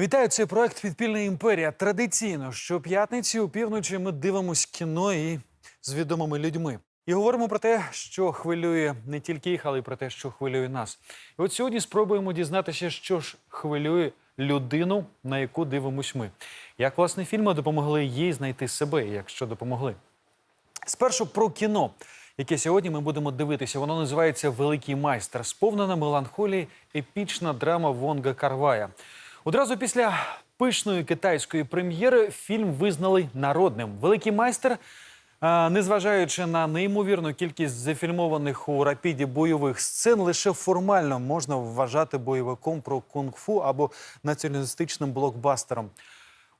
Вітаю, це проект Підпільна імперія. Традиційно щоп'ятниці у півночі ми дивимось кіно і з відомими людьми. І говоримо про те, що хвилює не тільки їх, але й про те, що хвилює нас. І от сьогодні спробуємо дізнатися, що ж хвилює людину, на яку дивимось ми. Як власне фільми допомогли їй знайти себе, якщо допомогли. Спершу про кіно, яке сьогодні ми будемо дивитися. Воно називається Великий майстер. Сповнена меланхолії, епічна драма Вонга Карвая. Одразу після пишної китайської прем'єри фільм визнали народним. Великий майстер. е, Незважаючи на неймовірну кількість зафільмованих у рапіді бойових сцен, лише формально можна вважати бойовиком про кунг-фу або націоналістичним блокбастером.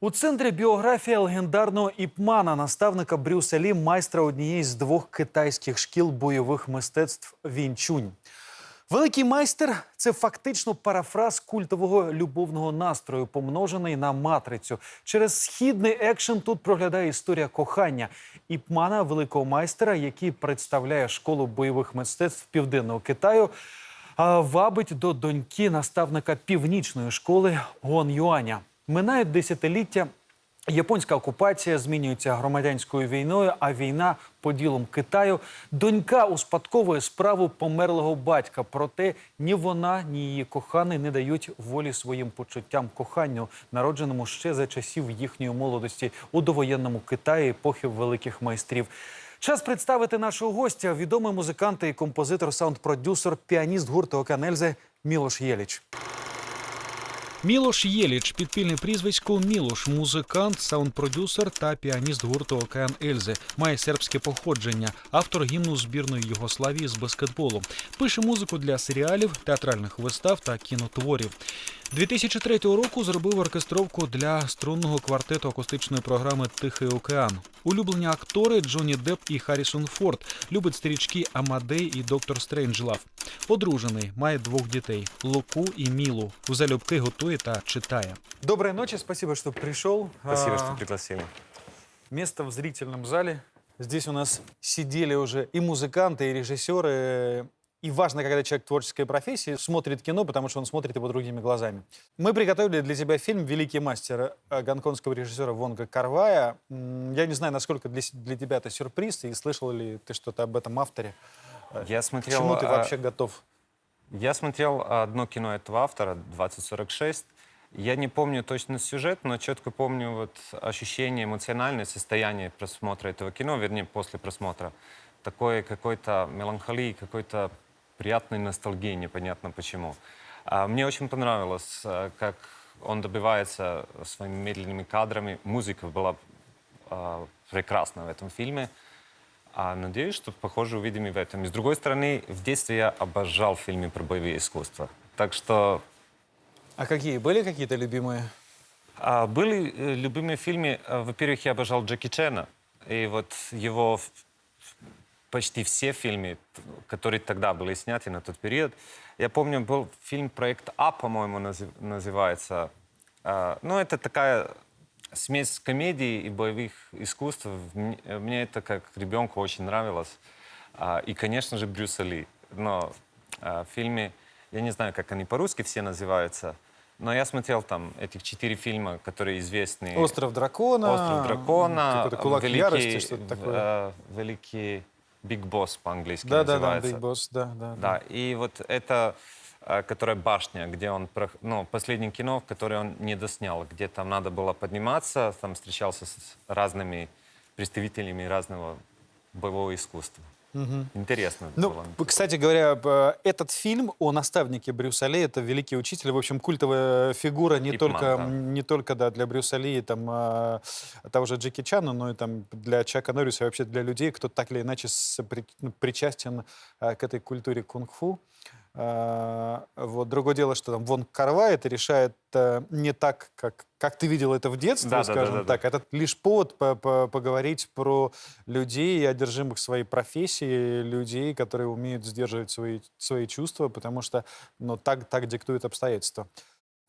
У центрі біографія легендарного іпмана, наставника Брюса Лі, майстра однієї з двох китайських шкіл бойових мистецтв Вінчунь. Великий майстер це фактично парафраз культового любовного настрою, помножений на матрицю. Через східний екшен тут проглядає історія кохання іпмана, великого майстера, який представляє школу бойових мистецтв південного Китаю, вабить до доньки наставника північної школи Гон Юаня. Минають десятиліття. Японська окупація змінюється громадянською війною, а війна поділом Китаю. Донька успадковує справу померлого батька. Проте ні вона, ні її коханий не дають волі своїм почуттям коханню, народженому ще за часів їхньої молодості у довоєнному Китаї епохи великих майстрів. Час представити нашого гостя, відомий музикант і композитор, саунд-продюсер, піаніст гурту Океан Ельзи Мілош Єліч. Мілош Єліч, підпільне прізвисько Мілош, музикант, саунд-продюсер та піаніст гурту Океан Ельзи. Має сербське походження, автор гімну збірної Югославії з баскетболу. Пише музику для серіалів, театральних вистав та кінотворів. 2003 року зробив оркестровку для струнного квартету акустичної програми Тихий океан. Улюблені актори Джонні Депп і Харрісон Форд. Любить стрічки Амадей і Доктор Стрейнджлав. Одружений, має двох дітей Луку і Мілу. У залюбки готує та читає. Доброй ночи, спасибо, что пришел. Спасибо, А, что пригласили. Место в зрительном зале. Здесь у нас сидели уже и музыканты, и режиссеры. И важно, когда человек творческой профессии смотрит кино, потому что он смотрит его другими глазами. Мы приготовили для тебя фильм «Великий мастер» э, гонконгского режиссера Вонга Карвая. Я не знаю, насколько для, для тебя это сюрприз, и слышал ли ты что-то об этом авторе. Я К смотрел, чему ты а, вообще готов? Я смотрел одно кино этого автора, 2046. Я не помню точно сюжет, но четко помню вот ощущение, эмоциональное состояние просмотра этого кино, вернее, после просмотра. Такое какой-то меланхолии, какой-то приятной ностальгии, непонятно почему. А, Мне очень понравилось, а, как он добивается своими медленными кадрами. Музыка была а, прекрасна в этом фильме. А надеюсь, что, похоже, увидим и в этом. И с другой стороны, в детстве я обожал фильмы про боевые искусства. Так что А какие? Были какие-то любимые? а, были э, любимые фильмы. А, Во-первых, я обожал Джеки Чена. И вот его почти все фильмы, которые тогда были сняты на тот период. Я помню, был фильм «Проект А», по-моему, назыв- называется. А, Ну, это такая смесь комедии и боевых искусств. Мне, это как ребенку очень нравилось. А, И, конечно же, Брюса Ли. Но а, в фильме, я не знаю, как они по-русски все называются, но я смотрел там этих четыре фильма, которые известны. «Остров дракона», «Остров дракона», какой-то «Кулак великий, ярости», что-то такое. э, великий Биг Босс по-английски Да-да-да, называется. Big Boss, да, да. Да, и вот это, э, которая башня, где он, ну, последнее кино, которое он не доснял, где там надо было подниматься, там встречался с разными представителями разного боевого искусства. Интересно Ну, было. кстати говоря, этот фильм о наставнике Брюса Ли, это великий учитель, в общем, культовая фигура не Ипман, только, да. не только да, для Брюса Ли, и там, а, того же Джеки Чана, но и там для Чака Норриса, и вообще для людей, кто так или иначе сопри- ну, причастен а, к этой культуре кунг-фу. А, вот. Другое дело, что там Вон Карвай это решает а, не так, как, как ты видел это в детстве, Да, да, скажем да, да, так. Это лишь повод по- по- поговорить про людей, одержимых своей профессией, людей, которые умеют сдерживать свои, свои чувства, потому что ну, так, так диктуют обстоятельства.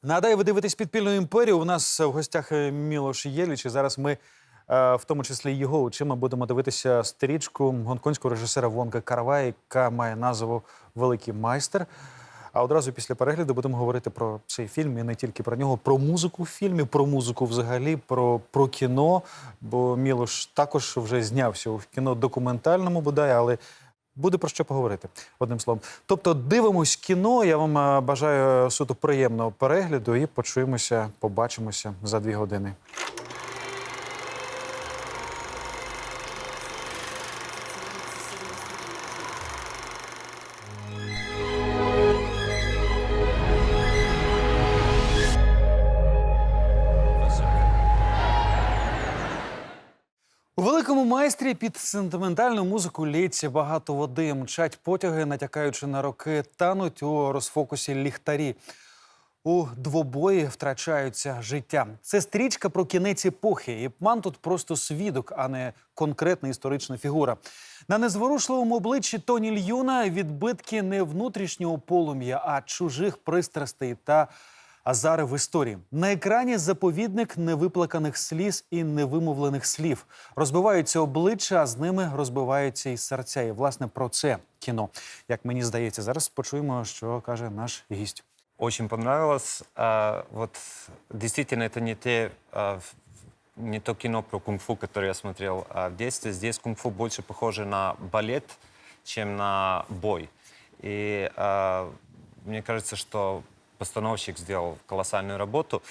Нагадаю, ви дивитесь підпільну імперію. У нас в гостях е, Мілош Єліч, і зараз ми, е, в тому числі його очима, будемо дивитися стрічку гонконгського режисера Вонга Карвая, яка має назву Великий майстер. А одразу після перегляду будемо говорити про цей фільм і не тільки про нього, про музику в фільмі, про музику взагалі, про, про кіно. Бо Мілош також вже знявся у кіно документальному, бодай, але буде про що поговорити одним словом. Тобто, дивимось кіно. Я вам е, бажаю суто приємного перегляду і почуємося, побачимося за дві години. У великому майстрі під сентиментальну музику лється багато води, мчать потяги, натякаючи на роки, тануть у розфокусі ліхтарі. У двобої втрачаються життя. Це стрічка про кінець епохи. Іпман тут просто свідок, а не конкретна історична фігура. На незворушливому обличчі Тоні Льюна відбитки не внутрішнього полум'я, а чужих пристрастей та азари в історії. На екрані заповідник невиплаканих сліз і невимовлених слів. Розбиваються обличчя, а з ними розбиваються і серця. І власне про це кіно. Як мені здається, зараз почуємо, що каже наш гість. Очень понравилось. А, вот действительно, это не те, а, не то кино про кунг-фу, которое я смотрел а, в детстве. Здесь кунг-фу больше похоже на балет, чем на бой. И а, мне кажется, что постановщик сделал колоссальную работу.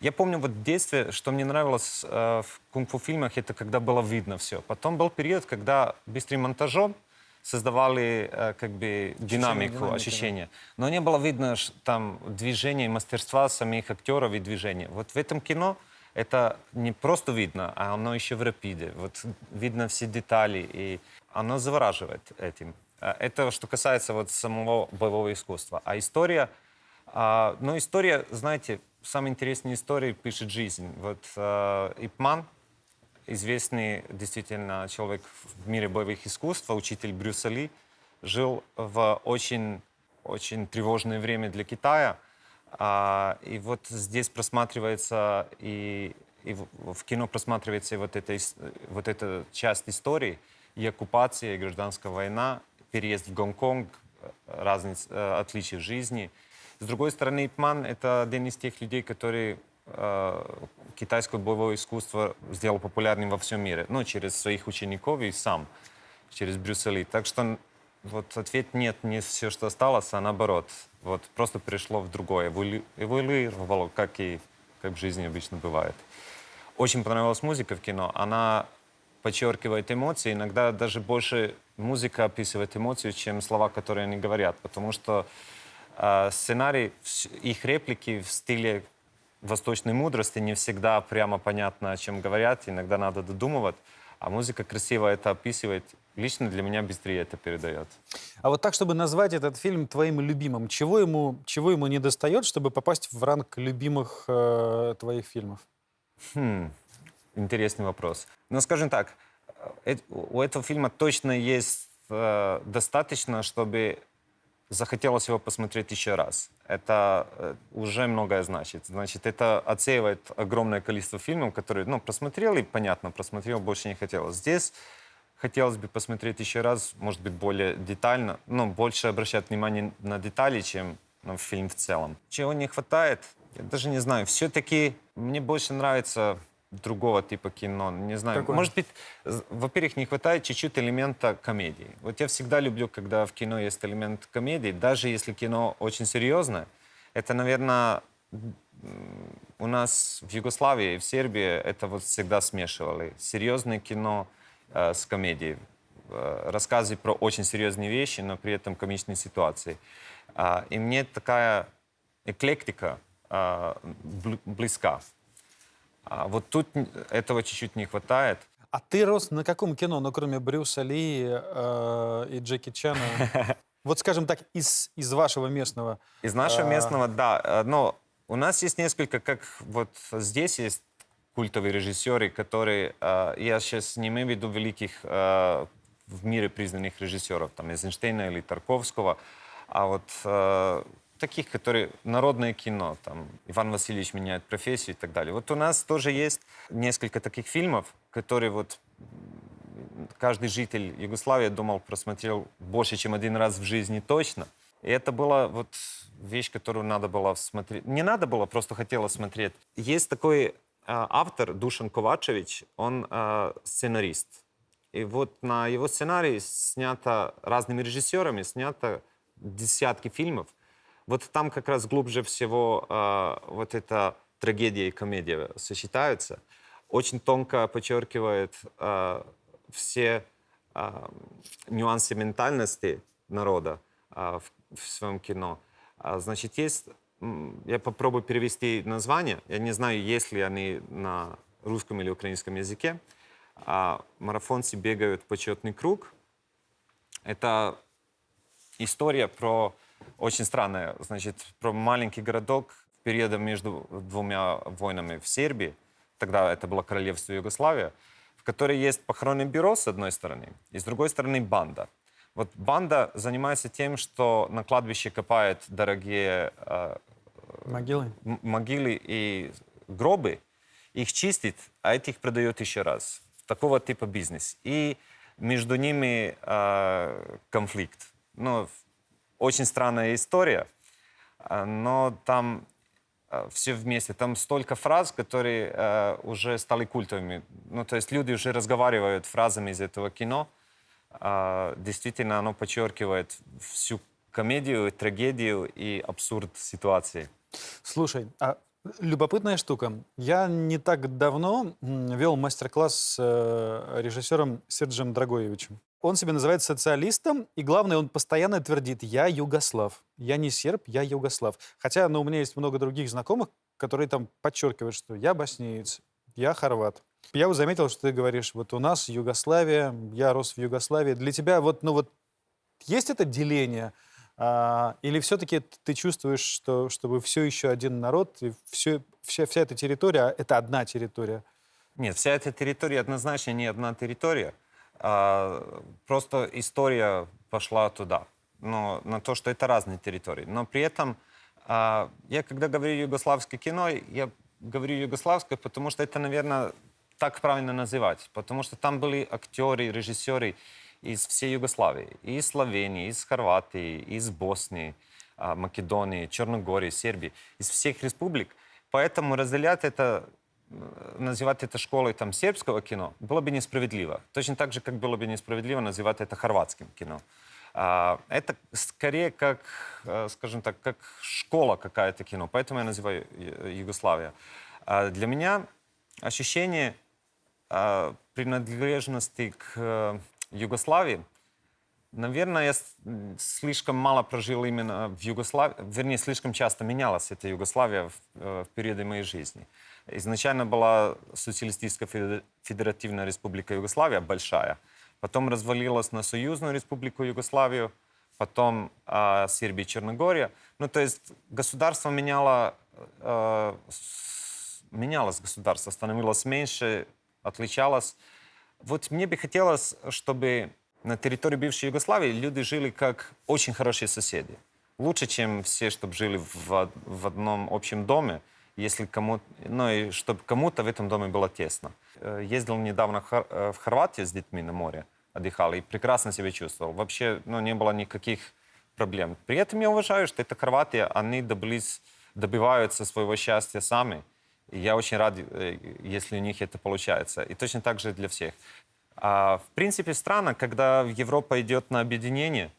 Я помню вот в детстве, что мне нравилось э, в кунг-фу фильмах, это когда было видно все. Потом был период, когда быстрым монтажом создавали э, как бы динамику, ощущения. Но не было видно ш- там движения, мастерства самих актеров и движения. Вот в этом кино это не просто видно, а оно еще в рапиде. Вот видно все детали, и оно завораживает этим. Э, Это что касается вот самого боевого искусства. А история, а, ну история, знаете, самые интересные истории пишет жизнь. Вот э, Ипман, известный действительно человек в мире боевых искусств, учитель Брюса Ли, жил в очень, очень тревожное время для Китая. А, и вот здесь просматривается и, и в, кино просматривается и вот эта, вот эта часть истории, и оккупация, и гражданская война, переезд в Гонконг, э, разница, э, отличия в жизни. С другой стороны, Ипман — это один из тех людей, который э, китайское боевое искусство сделал популярным во всем мире. Ну, через своих учеников и сам, через Брюса Ли. Так что вот ответ нет, не все, что осталось, а наоборот. Вот просто перешло в другое. Эволю- Эволюировало, как и как в жизни обычно бывает. Очень понравилась музыка в кино. Она подчеркивает эмоции. Иногда даже больше музыка описывает эмоцию, чем слова, которые они говорят. Потому что сценарий, вс- их реплики в стиле восточной мудрости не всегда прямо понятно, о чем говорят. Иногда надо додумывать. А музыка красиво это описывает. Лично для меня быстрее это передает. А вот так, чтобы назвать этот фильм твоим любимым, чего ему, чего ему не достает, чтобы попасть в ранг любимых э, твоих фильмов? Хм, интересный вопрос. Ну, скажем так, э, у этого фильма точно есть э, достаточно, чтобы захотелось его посмотреть еще раз. Это э, уже многое значит. Значит, это отсеивает огромное количество фильмов, которые, ну, просмотрел и, понятно, просмотрел, больше не хотелось. Здесь хотелось бы посмотреть еще раз, может быть, более детально, но больше обращать внимание на детали, чем на фильм в целом. Чего не хватает, я даже не знаю. Все-таки мне больше нравится другого типа кино. Не знаю, Какое? может быть, во-первых, не хватает чуть-чуть элемента комедии. Вот я всегда люблю, когда в кино есть элемент комедии, даже если кино очень серьезное. Это, наверное, у нас в Югославии и в Сербии это вот всегда смешивали. Серьезное кино э, с комедией. Э, рассказы про очень серьезные вещи, но при этом комичные ситуации. А, и мне такая эклектика бл- близка. А вот тут этого чуть-чуть не хватает. А ты рос на каком кино, ну, кроме Брюса Ли э, и Джеки Чана? Вот, скажем так, из, из вашего местного. Из нашего А. местного, да. э, Но у нас есть несколько, как вот здесь есть культовые режиссеры, которые, э, я сейчас не имею в виду великих э, в мире признанных режиссеров, там, Эйзенштейна или Тарковского, а вот э, таких, которые народное кино, там, Иван Васильевич меняет профессию и так далее. Вот у нас тоже есть несколько таких фильмов, которые вот каждый житель Югославии, думал, просмотрел больше, чем один раз в жизни точно. И это была вот вещь, которую надо было смотреть. Не надо было, просто хотелось смотреть. Есть такой а, автор Душан Ковачевич, он а, сценарист. И вот на его сценарии снято разными режиссерами, снято десятки фильмов. Вот там как раз глубже всего а, вот эта трагедия и комедия сочетаются. Очень тонко подчеркивает а, все а, нюансы ментальности народа а, в, в своем кино. Значит, есть... Я попробую перевести название. Я не знаю, есть ли они на русском или украинском языке. А, марафонцы бегают почетный круг. Это история про очень странная, значит, про маленький городок в периоде между двумя войнами в Сербии. Тогда это было королевство Югославия, в которой есть похоронное бюро с одной стороны, и с другой стороны банда. Вот банда занимается тем, что на кладбище копает дорогие э, Могилы? могилы и гробы, их чистит, а этих продает еще раз. Такого типа бизнес. И между ними э, конфликт. Ну, очень странная история, а, но там все вместе. Там столько фраз, которые э, уже стали культовыми. Ну, то есть люди уже разговаривают фразами из этого кино. А, действительно, оно подчеркивает всю комедию, трагедию и абсурд ситуации. Слушай, а любопытная штука. Я не так давно вел мастер-класс с э, режиссером Серджем Драгоевичем. Он себя называет социалистом, и главное, он постоянно твердит «я югослав». Я не серб, я югослав. Хотя ну, у меня есть много других знакомых, которые там подчеркивают, что я боснеец, я хорват. Я вот заметил, что ты говоришь, вот у нас Югославия, я рос в Югославии. Для тебя вот, ну вот есть это деление? А, или все-таки ты чувствуешь, что чтобы все еще один народ, и все, вся, вся эта территория — это одна территория? Нет, вся эта территория однозначно не одна территория. А, просто история пошла туда. Но на то, что это разные территории. Но при этом а, я, когда говорю югославское кино, я говорю югославское, потому что это, наверное, так правильно называть. Потому что там были актеры, режиссеры из всей Югославии. Из Словении, из Хорватии, из Боснии, а, Македонии, Черногории, Сербии. Из всех республик. Поэтому разделять это называть это школой там, сербского кино было бы несправедливо. Точно так же, как было бы несправедливо называть это хорватским кино. А, это скорее как, скажем так, как школа какая-то кино. Поэтому я называю Югославия. А для меня ощущение а, принадлежности к Югославии, наверное, я слишком мало прожил именно в Югославии, вернее, слишком часто менялась эта Югославия в, э, в периоды моей жизни. Изначально была социалистическая феде- федеративная республика Югославия, большая, потом развалилась на союзную республику Югославию, потом а, Сербия и Черногория. Ну, то есть государство меняло, э, менялось государство, становилось меньше, отличалось. Вот мне бы хотелось, чтобы на территории бывшей Югославии люди жили как очень хорошие соседи. Лучше, чем все, чтобы жили в, в одном общем доме, если кому, ну и чтобы кому-то в этом доме было тесно. Э, Ездил недавно э, в Хорватию с детьми на море, отдыхал и прекрасно себя чувствовал. Вообще, ну, не было никаких проблем. При этом я уважаю, что это Хорватия, они добились, добиваются своего счастья сами. И я очень рад, э, если у них это получается. И точно так же для всех. А, в принципе, странно, когда Европа идет на объединение,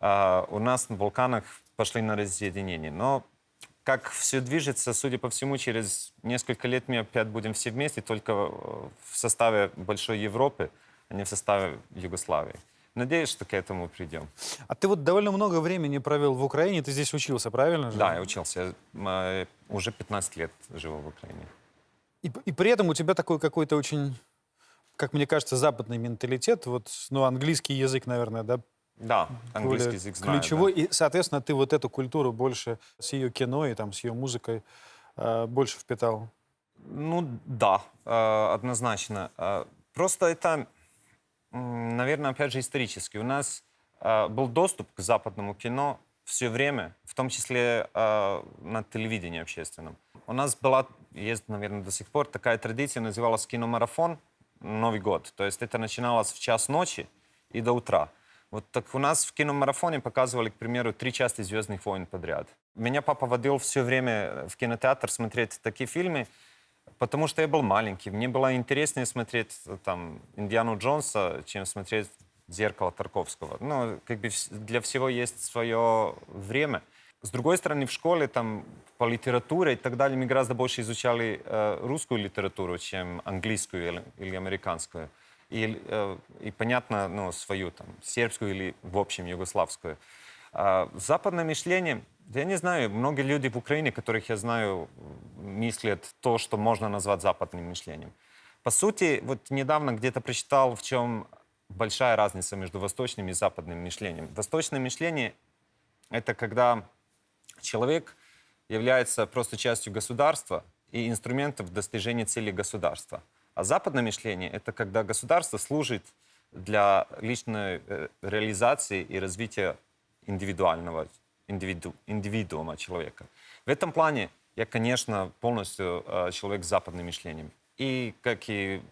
а, у нас на Балканах пошли на разъединение. Но как все движется, судя по всему, через несколько лет мы опять будем все вместе, только э, в составе большой Европы, а не в составе Югославии. Надеюсь, что к этому придем. А ты вот довольно много времени провел в Украине, ты здесь учился, правильно же? Да, я учился. Я, э, уже 15 лет живу в Украине. И, и при этом у тебя такой какой-то очень, как мне кажется, западный менталитет, вот, ну, английский язык, наверное, да, Да, английский более язык знаю. да. ключевой. И, соответственно, ты вот эту культуру больше с ее кино и там с ее музыкой э, больше впитал. Ну да, э, однозначно. Э, Просто это, наверное, опять же исторически. У нас э, был доступ к западному кино все время, в том числе э, на телевидении общественном. У нас была, есть, наверное, до сих пор такая традиция, называлась киномарафон Новый год. То есть это начиналось в час ночи и до утра. Вот так у нас в киномарафоне показывали, к примеру, три части «Звездных войн» подряд. Меня папа водил все время в кинотеатр смотреть такие фильмы, потому что я был маленький. Мне было интереснее смотреть э, там Индиану Джонса, чем смотреть «Зеркало Тарковского». Ну, как бы для всего есть свое время. С другой стороны, в школе там по литературе и так далее мы гораздо больше изучали э, русскую литературу, чем английскую или, или американскую. И, э, и понятно, ну, свою там, сербскую или, в общем, югославскую. А западное мышление, я не знаю, многие люди в Украине, которых я знаю, мыслят то, что можно назвать западным мышлением. По сути, вот недавно где-то прочитал, в чем большая разница между восточным и западным мышлением. Восточное мышление — это когда человек является просто частью государства и инструментов достижения цели государства. А западное мышление — это когда государство служит для личной э, реализации и развития индивидуального индивиду, индивидуума человека. В этом плане я, конечно, полностью э, человек с западным мышлением. И, как и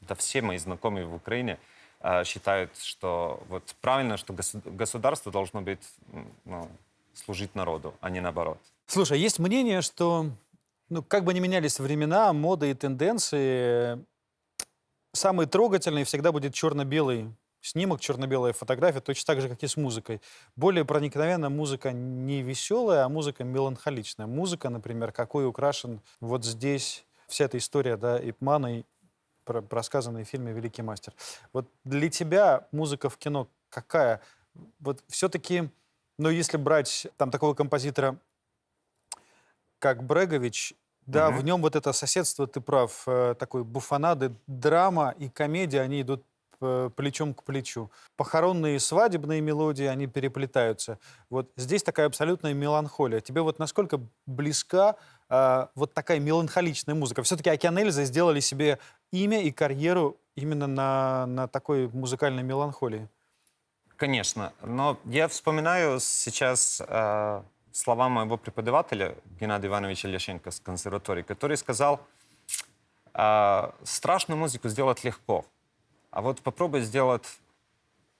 да, все мои знакомые в Украине, э, считают, что вот правильно, что госу- государство должно быть, ну, служить народу, а не наоборот. Слушай, есть мнение, что ну, как бы ни менялись времена, моды и тенденции, самый трогательный всегда будет черно-белый снимок, черно-белая фотография, точно так же, как и с музыкой. Более проникновенная музыка не веселая, а музыка меланхоличная. Музыка, например, какой украшен вот здесь вся эта история, да, Ипмана, и рассказанная в фильме «Великий мастер». Вот для тебя музыка в кино какая? Вот все-таки, ну, если брать там такого композитора, как Брегович, да, Мгм. в нем вот это соседство, ты прав, э, такой буфонады, драма и комедия, они идут плечом к плечу. Похоронные и свадебные мелодии, они переплетаются. Вот здесь такая абсолютная меланхолия. Тебе вот насколько близка э, вот такая меланхоличная музыка? Все-таки Океан Эльзы сделали себе имя и карьеру именно на, на такой музыкальной меланхолии. Конечно, но я вспоминаю сейчас э, слова моего преподавателя Геннадия Ивановича Ляшенко с консерватории, который сказал, э, страшную музыку сделать легко, а вот попробуй сделать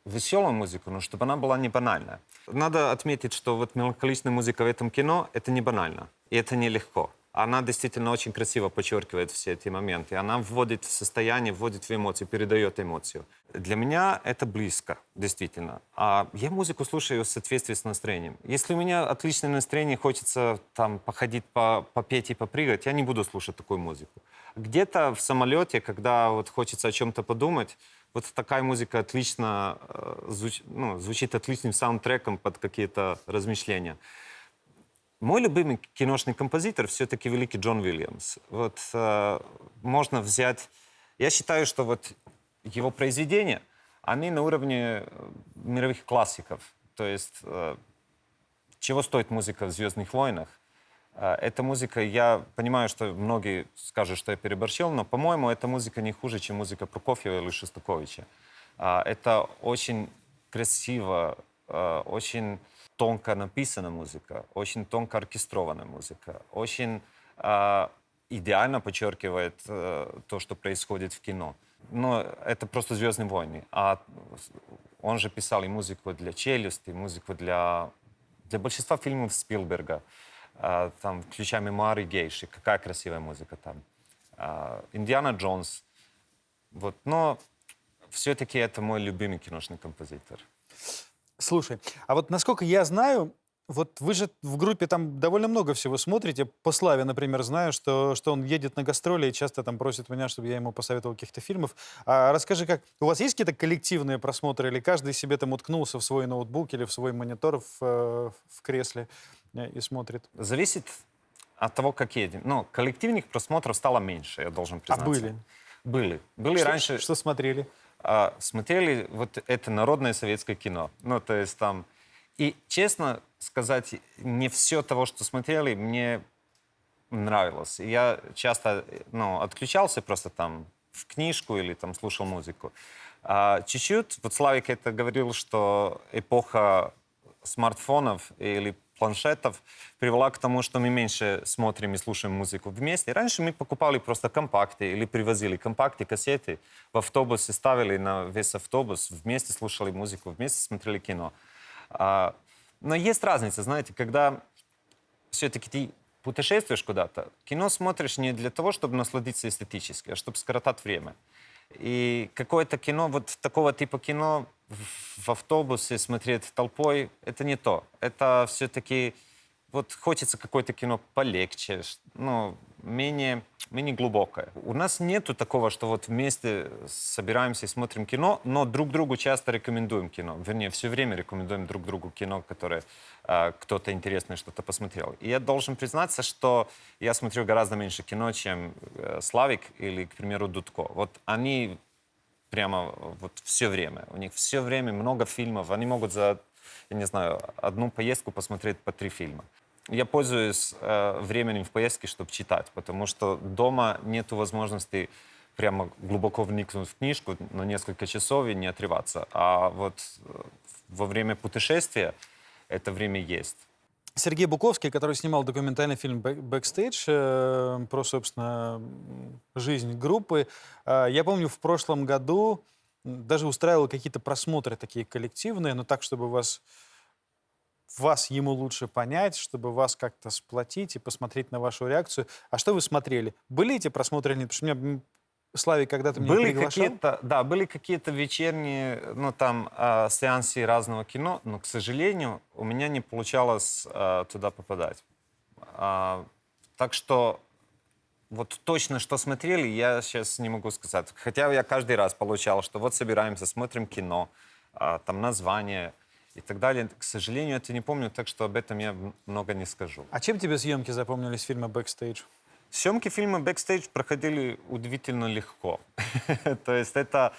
веселую музыку, но чтобы она была не банальная. Надо отметить, что вот меланхоличная музыка в этом кино — это не банально, и это нелегко. Она действительно очень красиво подчеркивает все эти моменты. Она вводит в состояние, вводит в эмоции, передает эмоцию. Для меня это близко, действительно. А я музыку слушаю в соответствии с настроением. Если у меня отличное настроение, хочется там походить, по, попеть и попрыгать, я не буду слушать такую музыку. Где-то в самолете, когда вот хочется о чем-то подумать, вот такая музыка отлично э, звуч- ну, звучит отличным саундтреком под какие-то размышления. Мой любимый киношный композитор все-таки великий Джон Уильямс. Вот э, можно взять... Я считаю, что вот его произведения, они на уровне э, мировых классиков. То есть э, чего стоит музыка в «Звездных войнах», Э, Эта музыка, я понимаю, что многие скажут, что я переборщил, но, по-моему, эта музыка не хуже, чем музыка Прокофьева или Шостаковича. А, Это очень красиво, э, очень тонко написана музыка, очень тонко оркестрованная музыка, очень э, идеально подчеркивает э, то, что происходит в кино. Но это просто «Звездные войны». А он же писал и музыку для «Челюсти», и музыку для, для большинства фильмов Спилберга. А, там, включая мемуары гейши. Какая красивая музыка там. А, Индиана Джонс. Вот, но все-таки это мой любимый киношный композитор. Слушай, а вот насколько я знаю, вот вы же в группе там довольно много всего смотрите. По Славе, например, знаю, что, что он едет на гастроли и часто там просит меня, чтобы я ему посоветовал каких-то фильмов. А расскажи, как у вас есть какие-то коллективные просмотры, или каждый себе там уткнулся в свой ноутбук или в свой монитор в, э, в кресле э, и смотрит? Зависит от того, как едем. Ну, коллективных просмотров стало меньше, я должен А признаться. были? Были. Были Что- раньше... Что смотрели? А, смотрели вот это народное советское кино. Ну, то есть там... И, честно сказать, не все того, что смотрели, мне нравилось. Я часто ну, отключался просто там в книжку или там слушал музыку. А чуть-чуть, вот Славик это говорил, что эпоха смартфонов или планшетов привела к тому, что мы меньше смотрим и слушаем музыку вместе. Раньше мы покупали просто компакты или привозили компакты, кассеты в автобусе, ставили на весь автобус, вместе слушали музыку, вместе смотрели кино. А, но есть разница, знаете, когда все-таки ты путешествуешь куда-то, кино смотришь не для того, чтобы насладиться эстетически, а чтобы скоротать время. И какое-то кино, вот такого типа кино в автобусе смотреть толпой, это не то. Это все-таки вот хочется какое-то кино полегче, ну, менее, менее глубокое. У нас нету такого, что вот вместе собираемся и смотрим кино, но друг другу часто рекомендуем кино. Вернее, все время рекомендуем друг другу кино, которое а, кто-то интересное что-то посмотрел. И я должен признаться, что я смотрю гораздо меньше кино, чем э, Славик или, к примеру, Дудко. Вот они прямо вот все время. У них все время много фильмов. Они могут за, я не знаю, одну поездку посмотреть по три фильма. Я пользуюсь э, временем в поездке, чтобы читать, потому что дома нет возможности прямо глубоко вникнуть в книжку на несколько часов и не отрываться. А вот э, во время путешествия это время есть. Сергей Буковский, который снимал документальный фильм «Бэк- «Бэкстейдж» э, про, собственно, жизнь группы. Э, Я помню, в прошлом году даже устраивал какие-то просмотры такие коллективные, но так, чтобы вас, вас ему лучше понять, чтобы вас как-то сплотить и посмотреть на вашу реакцию. А что вы смотрели? Были эти просмотры или нет? Потому что меня Славик когда-то меня Были приглашал. какие-то, да, были какие-то вечерние, ну там э, сеансы разного кино, но, к сожалению, у меня не получалось э, туда попадать. А, так что вот точно, что смотрели, я сейчас не могу сказать. Хотя я каждый раз получал, что вот собираемся, смотрим кино, а, там название и так далее. К сожалению, это не помню, так что об этом я много не скажу. А чем тебе съемки запомнились фильма «Бэкстейдж»? Съемки фильма «Бэкстейдж» проходили удивительно легко. То есть это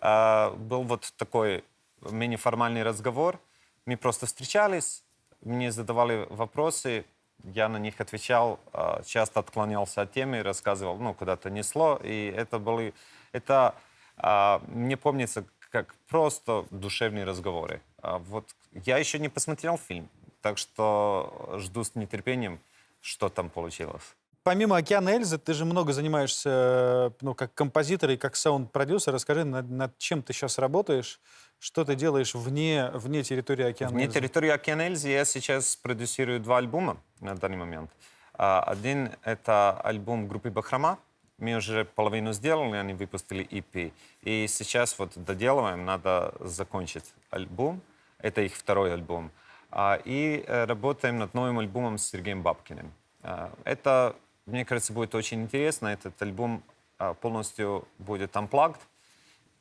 э, был вот такой менее формальный разговор. Мы просто встречались, мне задавали вопросы, я на них отвечал, э, часто отклонялся от темы, рассказывал, ну, куда-то несло. И это были... Это э, мне помнится как просто душевные разговоры. А вот я еще не посмотрел фильм, так что жду с нетерпением, что там получилось. Помимо «Океана Эльзы», ты же много занимаешься, э, ну, как композитор и как саунд-продюсер. Расскажи, над, над чем ты сейчас работаешь? Что ты делаешь вне, вне территории «Океана Вне Эльзы»? территории Океана Эльзы я сейчас продюсирую два альбома на данный момент. А, Один — это альбом группы «Бахрома». Мы уже половину сделали, они выпустили EP. И сейчас вот доделываем, надо закончить альбом. Это их второй альбом. А, И э, работаем над новым альбомом с Сергеем Бабкиным. А, Это, мне кажется, будет очень интересно. Этот альбом а, полностью будет unplugged.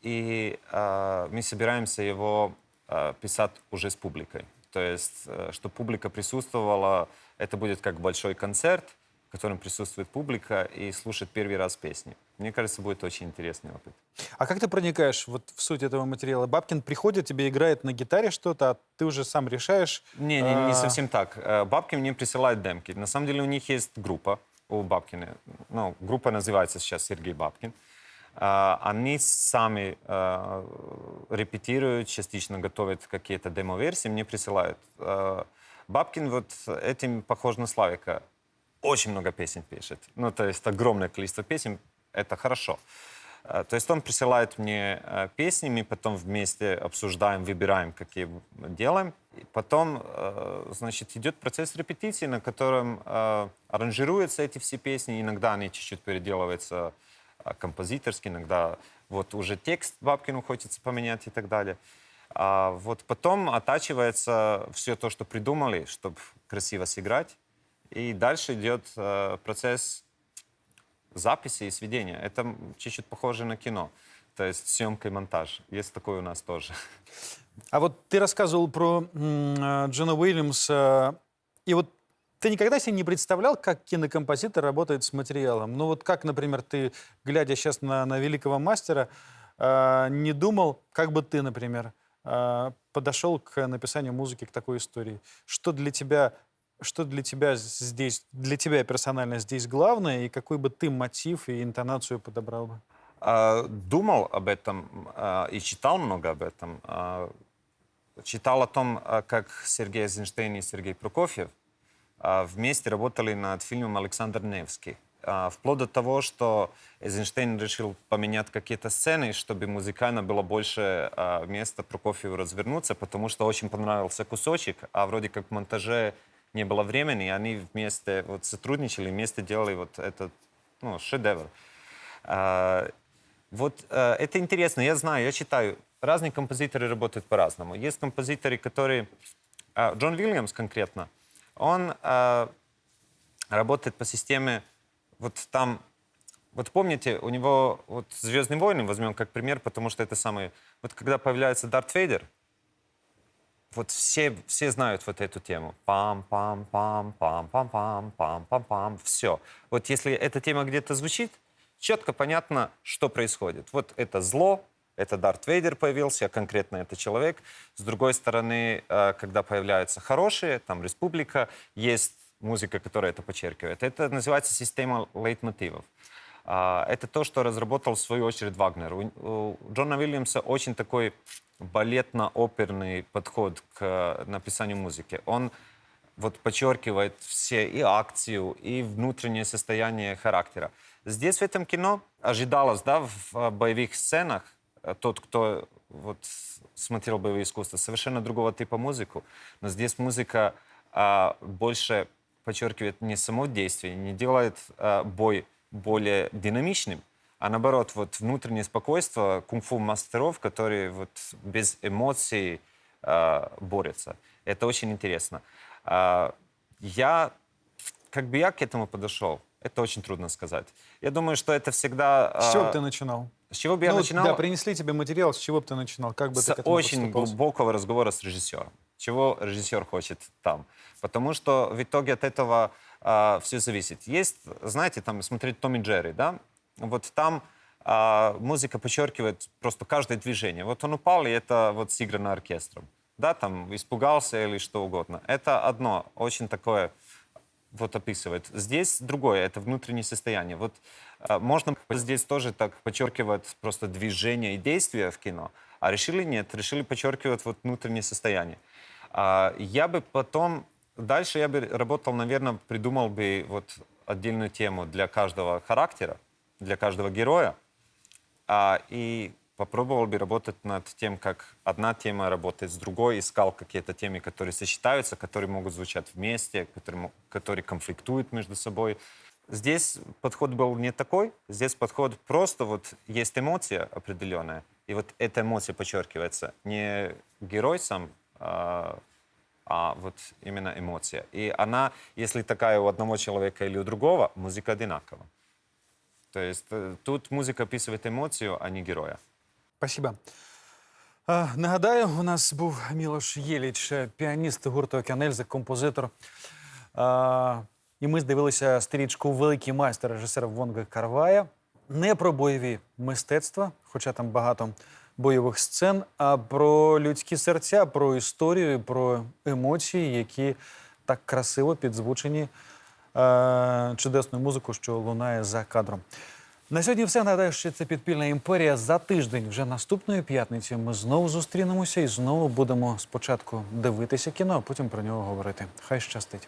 И э, мы собираемся его э, писать уже с публикой. То есть, что публика присутствовала, это будет как большой концерт, в котором присутствует публика и слушает первый раз песни. Мне кажется, будет очень интересный опыт. А как ты проникаешь вот в суть этого материала? Бабкин приходит, тебе играет на гитаре что-то, а ты уже сам решаешь? Не, не, не совсем так. Э, Бабки мне присылают демки. На самом деле у них есть группа у Бабкина. Ну, группа называется сейчас Сергей Бабкин. А, Они сами репетируют, частично готовят какие-то демо-версии, мне присылают. Э, Бабкин вот этим похож на Славика. Очень много песен пишет. Ну, то есть огромное количество песен. Это хорошо. Э, То есть он присылает мне э, песни, мы потом вместе обсуждаем, выбираем, какие делаем. Потом, э, значит, идет процесс репетиции, на котором э, аранжируются эти все песни. Иногда они чуть-чуть переделываются э, композиторски, иногда вот уже текст Бабкину хочется поменять и так далее. А вот потом оттачивается все то, что придумали, чтобы красиво сыграть. И дальше идет процесс записи и сведения. Это чуть-чуть похоже на кино. То есть съемка и монтаж. Есть такое у нас тоже. А вот ты рассказывал про э, Джона Уильямса, и вот ты никогда себе не представлял, как кинокомпозитор работает с материалом? Ну вот как, например, ты, глядя сейчас на, на великого мастера, э, не думал, как бы ты, например, э, подошел к написанию музыки к такой истории? Что для тебя, что для тебя здесь, для тебя персонально здесь главное, и какой бы ты мотив и интонацию подобрал бы? А, Думал об этом а, и читал много об этом. Читал о том, а, как Сергей Эйзенштейн и Сергей Прокофьев а, вместе работали над фильмом «Александр Невский». А, Вплоть до того, что Эйзенштейн решил поменять какие-то сцены, чтобы музыкально было больше места Прокофьеву развернуться, потому что очень понравился кусочек, а вроде как в монтаже не было времени, и они вместе вот сотрудничали, вместе делали вот этот ну, шедевр. Вот э, это интересно, я знаю, я читаю. Разные композиторы работают по-разному. Есть композиторы, которые... а, Джон Уильямс конкретно, он а, работает по системе, вот там, вот помните, у него вот «Звездные войны» возьмем как пример, потому что это самый... Вот когда появляется Дарт Вейдер, вот все, все знают вот эту тему. Пам-пам-пам-пам-пам-пам-пам-пам-пам. Все. Вот если эта тема где-то звучит, четко понятно, что происходит. Вот это зло, это Дарт Вейдер появился, а конкретно это человек. С другой стороны, э, когда появляются хорошие, там республика, есть музыка, которая это подчеркивает. Это называется система лейтмотивов. А, Это то, что разработал в свою очередь Вагнер. У Джона Уильямса очень такой балетно-оперный подход к написанию музыки. Он вот подчеркивает все и акцию, и внутреннее состояние характера. Здесь в этом кино ожидалось, да, в боевых сценах, тот, кто вот смотрел боевые искусства, совершенно другого типа музыку. Но здесь музыка а, больше подчеркивает не само действие, не делает а, бой более динамичным, а наоборот, вот внутреннее спокойствие кунг-фу мастеров, которые вот без эмоций а, борются. Это очень интересно. А, я, как бы я к этому подошел, это очень трудно сказать. Я думаю, что это всегда... С чего а, бы ты начинал? с чего бы я ну, начинал? Да, принесли тебе материал, с чего бы ты начинал? Как бы с ты к этому очень подступался? глубокого разговора с режиссером. Чего режиссер хочет там. Потому что в итоге от этого все зависит. Есть, знаете, там смотреть Том и Джерри, да? Вот там а, музыка подчеркивает просто каждое движение. Вот он упал, и это вот сыграно оркестром. Да, там испугался или что угодно. Это одно, очень такое вот описывает. Здесь другое, это внутреннее состояние. Вот э, можно здесь тоже так подчеркивать просто движение и действия в кино, а решили нет, решили подчеркивать вот внутреннее состояние. А, я бы потом, дальше я бы работал, наверное, придумал бы вот отдельную тему для каждого характера, для каждого героя, а, и попробовал бы работать над тем, как одна тема работает с другой, искал какие-то темы, которые сочетаются, которые могут звучать вместе, которые, которые конфликтуют между собой. Здесь подход был не такой, здесь подход просто вот есть эмоция определенная, и вот эта эмоция подчеркивается не герой сам, а, а вот именно эмоция. И она, если такая у одного человека или у другого, музыка одинакова. То есть э, тут музыка описывает эмоцию, а не героя. Спасибо. Нагадаю, у нас був Мілош Єліч, е, піаніст гурту Океанельзи, композитор. І ми здивилися стрічку Великий майстер режисера Вонга Карвая. Не про бойові мистецтва, хоча там багато бойових сцен, а про людські серця, про історію, про емоції, які так красиво підзвучені е, чудесною музикою, що лунає за кадром. На сьогодні все. Нагадаю, що це підпільна імперія. За тиждень, вже наступної п'ятниці, ми знову зустрінемося і знову будемо спочатку дивитися кіно, а потім про нього говорити. Хай щастить.